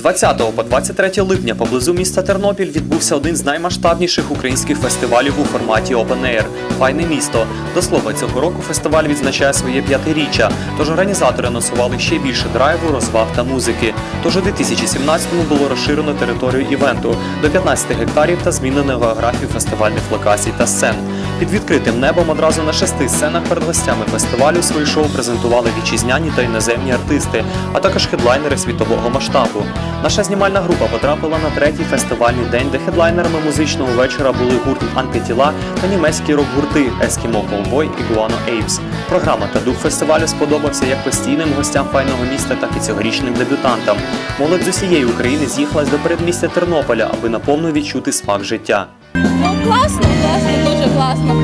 20 по 23 липня поблизу міста Тернопіль відбувся один з наймасштабніших українських фестивалів у форматі Open Air – Файне місто. До слова, цього року фестиваль відзначає своє п'ятиріччя, тож організатори анонсували ще більше драйву, розваг та музики. Тож у 2017-му було розширено територію івенту до 15 гектарів та змінено географію фестивальних локацій та сцен. Під відкритим небом одразу на шести сценах перед гостями фестивалю свої шоу презентували вітчизняні та іноземні артисти, а також хедлайнери світового масштабу. Наша знімальна група потрапила на третій фестивальний день, де хедлайнерами музичного вечора були гурт Антитіла та німецькі рок-гурти Ескімо Колбой і Гуано Ейпс. Програма та дух фестивалю сподобався як постійним гостям файного міста, так і цьогорічним дебютантам. Молодь з усієї України з'їхалась до передмістя Тернополя, аби наповну відчути смак життя. Ну класно, класно, дуже класно.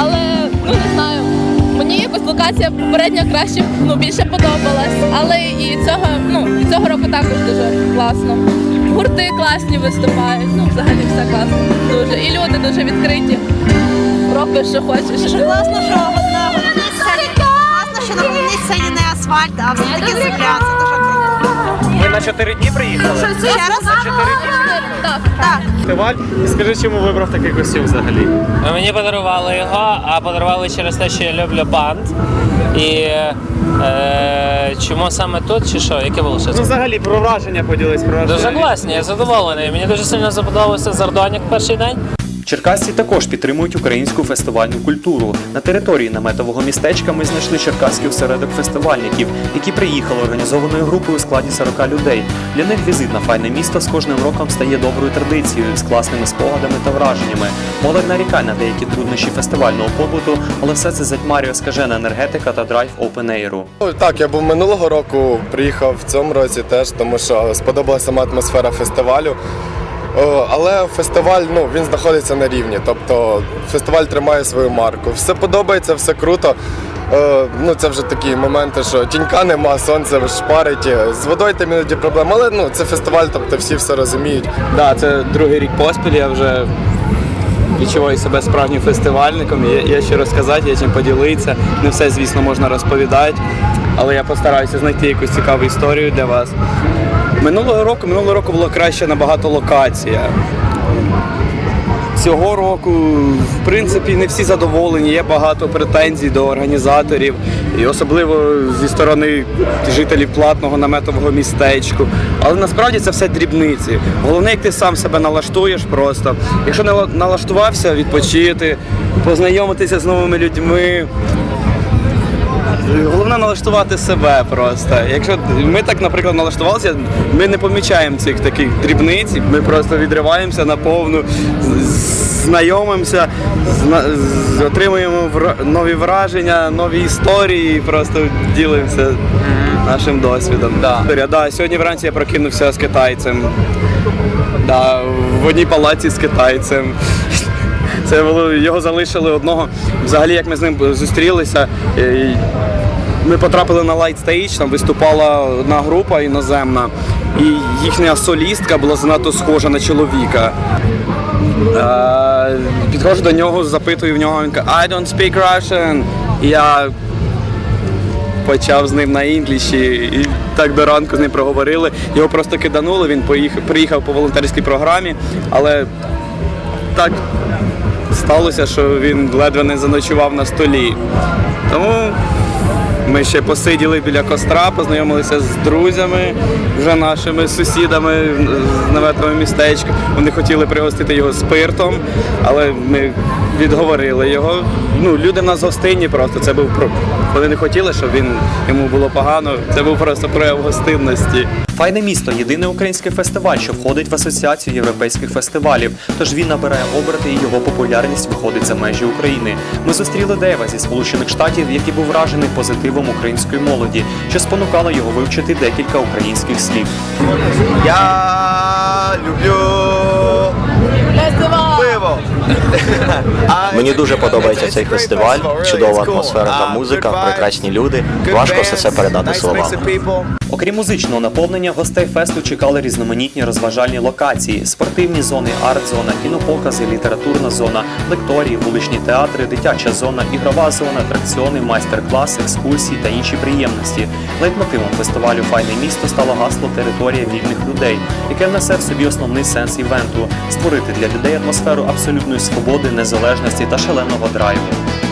Але ну не знаю. Мені попередньо краще ну більше подобалась. Але і цього ну і цього року також дуже класно. Гурти класні виступають. Ну взагалі все класно. Дуже і люди дуже відкриті. Робиш, що хочеш. Дуже класно, що на головній сцені класно, що на головній сцені не асфальт, а все-таки земля. Це дуже чотири дні приїхали? Ще раз? Так. Так. Фестиваль. І скажи, чому вибрав такий костюм взагалі? Мені подарували його, а подарували через те, що я люблю банд. І е, чому саме тут, чи що? Яке було ще? Ну, взагалі, про враження поділись про Дуже класні, я задоволений. Мені дуже сильно заподобався Зардонік перший день. Черкасці також підтримують українську фестивальну культуру. На території наметового містечка ми знайшли черкаський осередок фестивальників, які приїхали організованою групою у складі 40 людей. Для них візит на файне місто з кожним роком стає доброю традицією з класними спогадами та враженнями. Молодь нарікає на деякі труднощі фестивального побуту, але все це затьмарює скажена енергетика та драйв Air. Ну, Так, я був минулого року, приїхав в цьому році теж, тому що сподобалася сама атмосфера фестивалю. О, Але фестиваль ну, він знаходиться на рівні, тобто фестиваль тримає свою марку. Все подобається, все круто. Е, Ну, це вже такі моменти, що тінька нема, сонце шпарить. З водою там іноді проблема, але ну, це фестиваль, тобто всі все розуміють. Да, це другий рік поспіль. Я вже відчуваю себе справжнім фестивальником. Є, є що розказати, є чим поділитися. Не все, звісно, можна розповідати, але я постараюся знайти якусь цікаву історію для вас. Минулого року, минулого року було краще набагато локація. Цього року, в принципі, не всі задоволені. Є багато претензій до організаторів, і особливо зі сторони жителів платного наметового містечку. Але насправді це все дрібниці. Головне, як ти сам себе налаштуєш просто. Якщо не налаштувався, відпочити, познайомитися з новими людьми. Головне налаштувати себе просто. Якщо ми так, наприклад, налаштувалися, ми не помічаємо цих таких дрібниць, ми просто відриваємося на повну, знайомимося, зна- отримуємо вра- нові враження, нові історії, просто ділимося нашим досвідом. Да. Да, сьогодні вранці я прокинувся з китайцем. Да, в одній палаці з китайцем. Це було його залишили одного. Взагалі, як ми з ним зустрілися, е, ми потрапили на лайт стейдж, там виступала одна група іноземна, і їхня солістка була занадто схожа на чоловіка. Е, Підходжу до нього, запитую в нього, він каже, I don't speak Russian. І я почав з ним на інгліші і так до ранку з ним проговорили. Його просто киданули, він поїхав, приїхав по волонтерській програмі, але так сталося, що він ледве не заночував на столі. Тому ми ще посиділи біля костра, познайомилися з друзями, вже нашими сусідами з наветового містечка. Вони хотіли пригостити його спиртом, але ми відговорили його. Ну, люди в нас гостинні просто. Це був. Вони не хотіли, щоб він йому було погано. Це був просто прояв гостинності. Файне місто єдиний український фестиваль, що входить в асоціацію європейських фестивалів. Тож він набирає оберти і його популярність виходить за межі України. Ми зустріли Дейва зі Сполучених Штатів, який був вражений позитивом української молоді, що спонукало його вивчити декілька українських слів. Я Мені дуже подобається цей фестиваль, чудова атмосфера та музика, прекрасні люди. Важко все це передати словами. Окрім музичного наповнення, гостей фесту чекали різноманітні розважальні локації, спортивні зони, арт-зона, кінопокази, літературна зона, лекторії, вуличні театри, дитяча зона, ігрова зона, атракціони, майстер-клас, екскурсії та інші приємності. Лейтмотивом фестивалю Файне місто стало гасло Територія вільних людей, яке внесе в собі основний сенс івенту створити для людей атмосферу абсолютної свободи, незалежності та шаленого драйву.